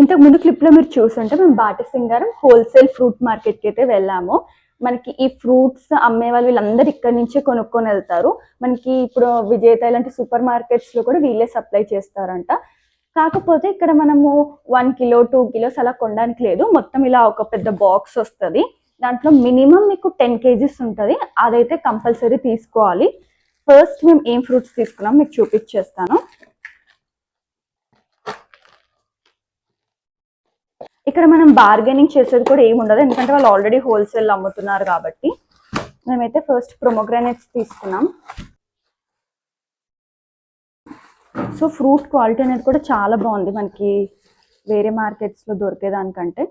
ఇంతకు ముందు క్లిప్లో మీరు చూసుంటే మేము బాట సింగారం హోల్సేల్ ఫ్రూట్ మార్కెట్కి అయితే వెళ్ళాము. మనకి ఈ ఫ్రూట్స్ అమ్మే వాళ్ళు వీళ్ళందరూ ఇక్కడ నుంచే కొనుక్కొని వెళ్తారు. మనకి ఇప్పుడు విజేత ఇలాంటి సూపర్ మార్కెట్స్లో కూడా వీళ్ళే సప్లై చేస్తారంట. కాకపోతే ఇక్కడ మనము వన్ కిలో టూ కిలోస్ అలా కొనడానికి లేదు. మొత్తం ఇలా ఒక పెద్ద బాక్స్ వస్తుంది. దాంట్లో మినిమం మీకు టెన్ కేజీస్ ఉంటుంది. అదైతే కంపల్సరీ తీసుకోవాలి. ఫస్ట్ మేము ఏం ఫ్రూట్స్ తీసుకున్నాం మీకు చూపించేస్తాను. ఇక్కడ మనం బార్గెనింగ్ చేసేది కూడా ఏమి ఉండదు. ఎందుకంటే వాళ్ళు ఆల్రెడీ హోల్సేల్ అమ్ముతున్నారు కాబట్టి. మేమైతే ఫస్ట్ ప్రొమోగ్రానేట్స్ తీసుకున్నాం. సో ఫ్రూట్ క్వాలిటీ అనేది కూడా చాలా బాగుంది మనకి వేరే మార్కెట్స్లో దొరికేదానికంటే.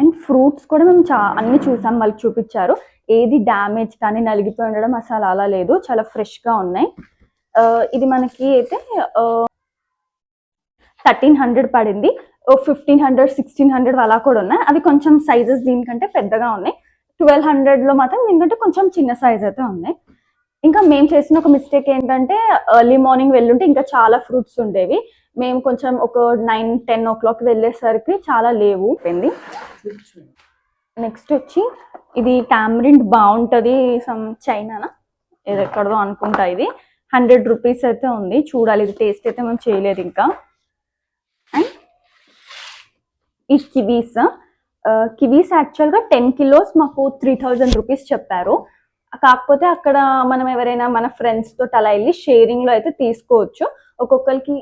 అండ్ ఫ్రూట్స్ కూడా మేము చా అన్ని చూసాం మళ్ళీ చూపించారు. ఏది డ్యామేజ్ కానీ నలిగిపోయి ఉండడం అసలు అలా లేదు. చాలా ఫ్రెష్గా ఉన్నాయి. ఇది మనకి అయితే థర్టీన్ హండ్రెడ్ పడింది. ఫిఫ్టీన్ హండ్రెడ్ సిక్స్టీన్ హండ్రెడ్ అలా కూడా ఉన్నాయి. అవి కొంచెం సైజెస్ దీనికంటే పెద్దగా ఉన్నాయి. ట్వెల్వ్ హండ్రెడ్లో మాత్రం దీనికంటే కొంచెం చిన్న సైజ్ అయితే ఉన్నాయి. ఇంకా మేము చేసిన ఒక మిస్టేక్ ఏంటంటే ఎర్లీ మార్నింగ్ వెళ్ళుంటే ఇంకా చాలా ఫ్రూట్స్ ఉండేవి. మేము కొంచెం ఒక నైన్ టెన్ ఓ క్లాక్ వెళ్ళేసరికి చాలా లేవు. పోయింది నెక్స్ట్ వచ్చి ఇది టామరిండ్ బాగుంటుంది సమ్ చైనానా ఏది ఎక్కడదో అనుకుంటా ఇది. హండ్రెడ్ రూపీస్ అయితే ఉంది. చూడాలి ఇది టేస్ట్ అయితే మనం చేయలేదు ఇంకా. అండ్ ఈ కివీస్ కివీస్ యాక్చువల్గా టెన్ కిలోస్ మాకు త్రీ థౌజండ్ రూపీస్ చెప్పారు. కాకపోతే అక్కడ మనం ఎవరైనా మన ఫ్రెండ్స్ తోటి అలా వెళ్ళి షేరింగ్లో అయితే తీసుకోవచ్చు. ఒక్కొక్కరికి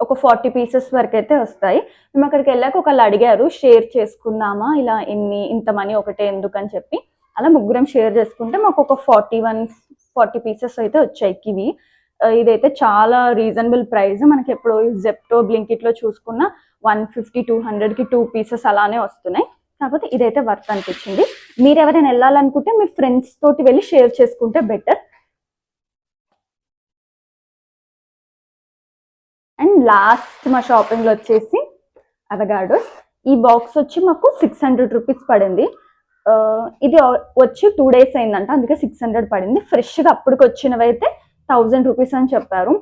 ఒక ఫార్టీ పీసెస్ వరకు అయితే వస్తాయి. మేము అక్కడికి వెళ్ళాక ఒకళ్ళు అడిగారు షేర్ చేసుకుందామా ఇలా ఎన్ని ఇంత మనీ ఒకటే ఎందుకని చెప్పి. అలా ముగ్గురం షేర్ చేసుకుంటే మాకు ఒక ఫార్టీ వన్ ఫార్టీ పీసెస్ అయితే వచ్చాయి కివి. ఇదైతే చాలా రీజనబుల్ ప్రైస్. మనకి ఎప్పుడు జెప్టో బ్లింకిట్లో చూసుకున్న వన్ ఫిఫ్టీ టూ హండ్రెడ్కి టూ పీసెస్ అలానే వస్తున్నాయి. కాకపోతే ఇదైతే వర్త్ అనిపించింది. మీరు ఎవరైనా వెళ్ళాలనుకుంటే మీ ఫ్రెండ్స్ తోటి వెళ్ళి షేర్ చేసుకుంటే బెటర్. అండ్ లాస్ట్ మా షాపింగ్లో వచ్చేసి అవగాడోస్ ఈ బాక్స్ వచ్చి మాకు సిక్స్ హండ్రెడ్ రూపీస్ పడింది. ఇది వచ్చి టూ డేస్ అయిందంట. అందుకే సిక్స్ హండ్రెడ్ పడింది. ఫ్రెష్గా అప్పటికి వచ్చినవి అయితే థౌజండ్ రూపీస్ అని చెప్పారు.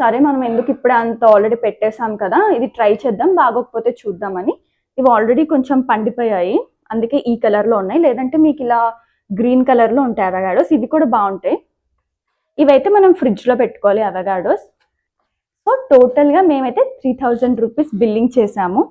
సరే మనం ఎందుకు ఇప్పుడే అంత ఆల్రెడీ పెట్టేసాం కదా? ఇది ట్రై చేద్దాం బాగోకపోతే చూద్దామని. ఇవి ఆల్రెడీ కొంచెం పండిపోయాయి. అందుకే ఈ కలర్లో ఉన్నాయి. లేదంటే మీకు ఇలా గ్రీన్ కలర్లో ఉంటాయి అవగాడోస్. ఇవి కూడా బాగుంటాయి. ఇవైతే మనం ఫ్రిడ్జ్లో పెట్టుకోవాలి అవగాడోస్. సో టోటల్గా మేమైతే త్రీ థౌజండ్ రూపీస్ బిల్లింగ్ చేసాము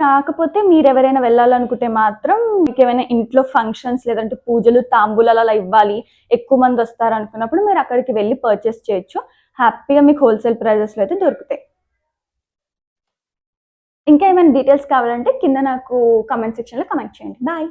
కాకపోతే మీరు ఎవరైనా వెళ్ళాలనుకుంటే మాత్రం మీకు ఏమైనా ఇంట్లో ఫంక్షన్స్ లేదంటే పూజలు తాంబూలాలు అలా ఇవ్వాలి ఎక్కువ మంది వస్తారు అనుకున్నప్పుడు మీరు అక్కడికి వెళ్ళి పర్చేస్ చేయొచ్చు. హ్యాపీగా మీకు హోల్సేల్ ప్రైజెస్లో అయితే దొరుకుతాయి. ఇంకా ఏమైనా డీటెయిల్స్ కావాలంటే కింద నాకు కమెంట్ సెక్షన్లో కమెంట్ చేయండి. బాయ్